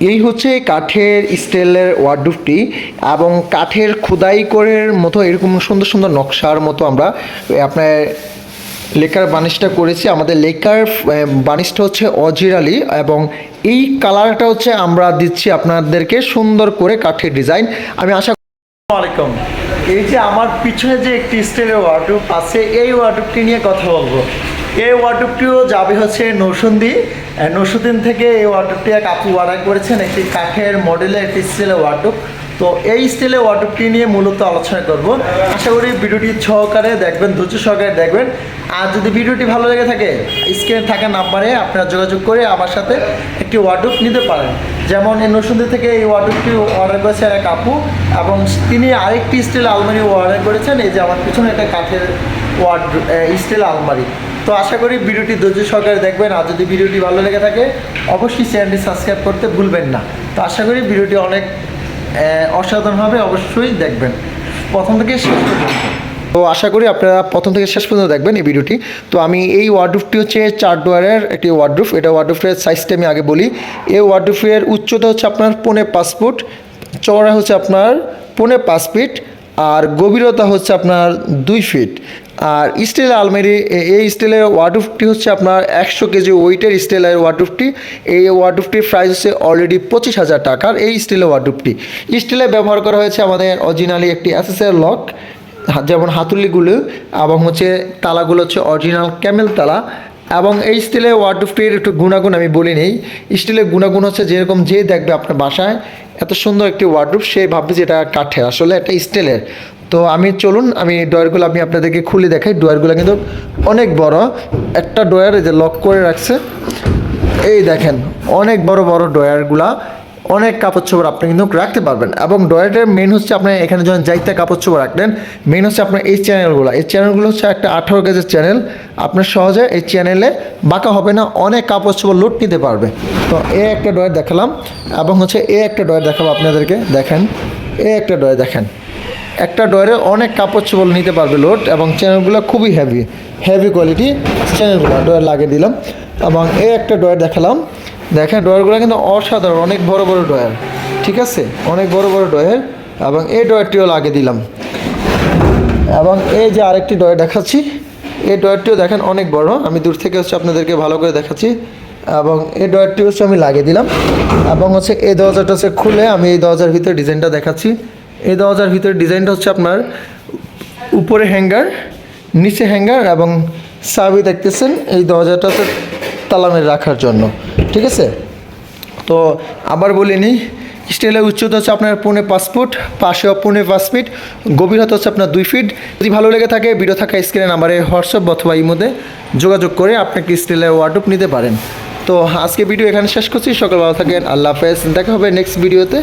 এই হচ্ছে কাঠের স্টেলের ওয়ার্ডুপটি এবং কাঠের খোদাই করের মতো এরকম সুন্দর সুন্দর নকশার মতো আমরা আপনার লেকার বানিশটা করেছি। আমাদের লেকার বানিশটা হচ্ছে অজিরালি এবং এই কালারটা হচ্ছে আমরা দিচ্ছি আপনাদেরকে সুন্দর করে কাঠের ডিজাইন। আমি আশা আলাইকুম। এই যে আমার পিছনে যে একটি স্টাইলের ওয়ার্ডরোব আছে, এই ওয়ার্ডরোবটি নিয়ে কথা বলব। এই ওয়ার্ডরোবটিও যাবে হচ্ছে নৌসুন্দি নৌসুদ্দিন থেকে এই ওয়ার্ডরোবটি এক আপু অর্ডার করেছেন, একটি কাঠের মডেলের একটি স্টাইলের ওয়ার্ডরোব তো এই স্টাইলের ওয়ার্ডরোবটি নিয়ে মূলত আলোচনা করব। আশা করি ভিডিওটি সহকারে দেখবেন, ধৈর্য সহকারে দেখবেন। আর যদি ভিডিওটি ভালো লেগে থাকে স্ক্রিনে থাকা নাম্বারে আপনারা যোগাযোগ করে আমার সাথে একটি ওয়ার্ডরোব নিতে পারেন। যেমন এই নসুন্দি থেকে এই ওয়ার্ডটি অর্ডার করেছেন এক আপু এবং তিনি আরেকটি স্টিল আলমারি অর্ডার করেছেন এই যে আমার পিছনে একটা কাঠের ওয়ার্ড স্টিল আলমারি। তো আশা করি ভিডিওটি ধৈর্য সহকারে দেখবেন আর যদি ভিডিওটি ভালো লেগে থাকে অবশ্যই চ্যানেলটি সাবস্ক্রাইব করতে ভুলবেন না। তো আশা করি ভিডিওটি অনেক আহ, অসাধারণ হবে অবশ্যই দেখবেন। প্রথম থেকে শেষ পর্যন্ত। তো আশা করি আপনারা প্রথম থেকে শেষ পর্যন্ত দেখবেন এই ভিডিওটি। তো আমি এই ওয়ার্ডরুফটি হচ্ছে চার ডোয়ারের একটি ওয়ার্ডরুফ এটা ওয়ার্ডরুফের সাইজটা আমি আগে বলি। এই ওয়ার্ডরুফের উচ্চতা হচ্ছে আপনার পৌনে পাঁচ ফুট, চওড়া হচ্ছে আপনার পৌনে পাঁচ ফিট, আর গভীরতা হচ্ছে আপনার দুই ফিট। আর স্টিল আলমারি এই স্টিলের ওয়ার্ডরুফটি হচ্ছে আপনার একশো কেজি ওয়েটের স্টিলের ওয়ার্ডরুফটি এই ওয়ার্ডরুফটির প্রাইস হচ্ছে অলরেডি পঁচিশ হাজার টাকার এই স্টিলের ওয়ার্ডরুফটি স্টিলে ব্যবহার করা হয়েছে আমাদের অরিজিনালি একটি এসএসএর লক যেমন হাতুলিগুলো এবং হচ্ছে তালাগুলো হচ্ছে অরিজিনাল ক্যামেল তালা এবং এই স্টিলের ওয়ার্ডরোবটির একটু গুণাগুণ আমি বলি নেই। স্টিলের গুণাগুণ হচ্ছে যেরকম যে দেখবে আপনার বাসায়, এত সুন্দর একটি ওয়ার্ডরোব সে ভাববে যে এটা কাঠের, আসলে এটা স্টিলের তো আমি চলুন, আমি ডয়ারগুলো আমি আপনাদেরকে খুলে দেখাই। ডয়ারগুলো কিন্তু অনেক বড়। একটা ডয়ার যে লক করে রাখছে। এই দেখেন, অনেক বড় বড় ডয়ারগুলা অনেক কাপড় চোপড় আপনি কিন্তু রাখতে পারবেন। এবং ডয়ারের মেন হচ্ছে আপনার এখানে যখন যাইতে কাপড় চোপড় রাখলেন মেন হচ্ছে আপনার এই চ্যানেলগুলো এই চ্যানেলগুলো হচ্ছে একটা আঠারো গেজের চ্যানেল আপনার সহজে এই চ্যানেলে বাঁকা হবে না, অনেক কাপড় চোপড় লোড নিতে পারবে। তো এ একটা ডয়ার দেখালাম, এবং হচ্ছে এ একটা ডয়ার দেখাবো আপনাদেরকে, দেখেন। এ একটা ডয়ার দেখেন। একটা ডয়ারে অনেক কাপড় চোপড় নিতে পারবে লোড এবং চ্যানেলগুলো খুবই হেভি হেভি কোয়ালিটি চ্যানেলগুলো ডয়ার লাগিয়ে দিলাম। এবং এই একটা ডয়ার দেখালাম দেখেন ডয়ারগুলো কিন্তু অসাধারণ, অনেক বড় বড় ডয়ার ঠিক আছে? অনেক বড় বড় ডয়ার এবং এই ডয়ারটিও লাগিয়ে দিলাম। এবং এই যে আরেকটি ডয়ার দেখাচ্ছি, এই ডয়ারটিও দেখেন অনেক বড়, আমি দূর থেকে হচ্ছে আপনাদেরকে ভালো করে দেখাচ্ছি। এবং এই ডয়ারটি হচ্ছে আমি লাগিয়ে দিলাম। এবং হচ্ছে এই দরজাটা হচ্ছে খুলে আমি এই দরজার ভিতরে ডিজাইনটা দেখাচ্ছি। এই দরজার ভিতরে ডিজাইনটা হচ্ছে আপনার উপরে হ্যাঙ্গার, নিচে হ্যাঙ্গার এবং সাবি দেখতেছেন, এই দরজাটা হচ্ছে তালামে রাখার জন্য, ঠিক আছে? তো আবার বলে নিই স্টিলের উচ্চতা হচ্ছে আপনার পৌনে পাঁচ ফুট, পাশেও পৌনে পাঁচ ফিট, গভীরতা হচ্ছে আপনার দুই ফিট। যদি ভালো লেগে থাকে ভিডিও থাকা স্ক্রিনে নাম্বারে হোয়াটসঅ্যাপ অথবা ইমোতে যোগাযোগ করে আপনি কি স্টিলের ওয়ার্ডরোব নিতে পারেন। তো আজকে ভিডিও এখানে শেষ করছি, সকাল ভালো থাকেন, আল্লাহ হাফেজ, দেখা হবে নেক্সট ভিডিওতে